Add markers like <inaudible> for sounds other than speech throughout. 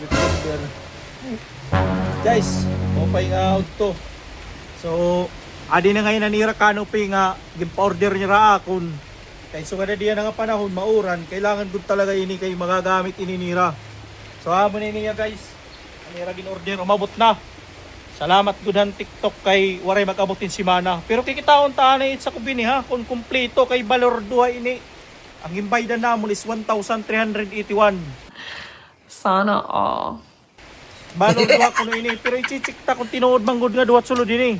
With order. Guys, mo pa yung out to. So, adi na ngayon nanira canopy nga gimpa-order niya ra akon. Kay so kada diyan nga panahon mauran, kailangan gud talaga ini kay magagamit ininira. So amo ni niya guys. Anira gin order umabot na. Salamat gud ang TikTok kay waray mag-abutin si Mana. Pero kikitaon ta na sa kubini ha kung kumpleto kay balor duha ini. Ang imbaydan namon is 1,381. Sana all. Balor duha ko ini pero ichichikta kung tinuod manggod nga duha at sulod ini.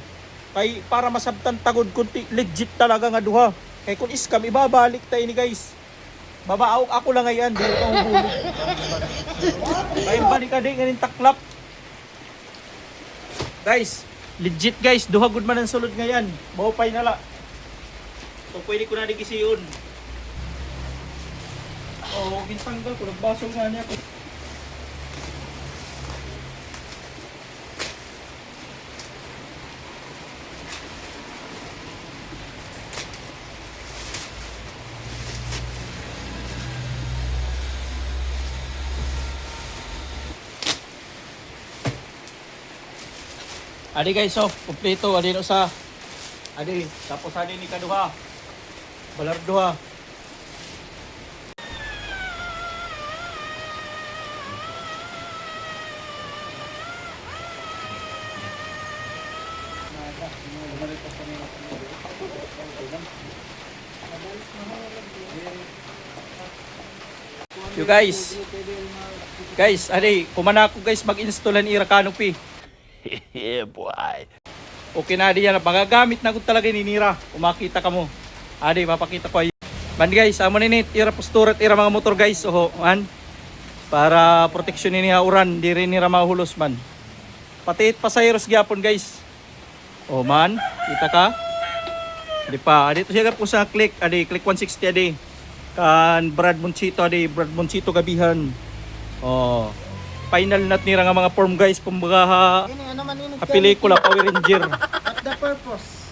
Kay para masabtan tagod kun ti- legit talaga nga duha. Kay kung iskam ibabalik ta ini guys. Babaaw ako lang ngayon, dili ko hulog. Kay balik ka di nganin taklap. Guys, legit guys, duha gud man ang sulod ngayon. Mao pay nala. So pwede ko na di kisiyon. Oh, gintanggal ko nagbaso nga niya ko. Adi guys, so, kompleto, adi no sa, adi, tapos adi ni kaduha, balar duha. You guys, guys, adi, kumana ko guys mag-installan ira canopy. <laughs> yeah, boy. Okay na di yan. Magagamit na ko talaga ninira. Umakita ka mo. Adi, mapakita ko ay. Man guys, amo ni ira postura at ira mga motor guys. Oho, man. Para proteksyon ni uran, di rin nira mahulos man. Pati pasayros gyapon guys. Oh man, kita ka? Di pa, adi to siya po sa click, adi click 160 adi. Kan Brad Monchito adi, Brad Monchito gabihan. Oh. Final nat nira nga mga form guys, kumbaga ha, Ini ano man ini? ha pelikula Power Ranger. What the purpose?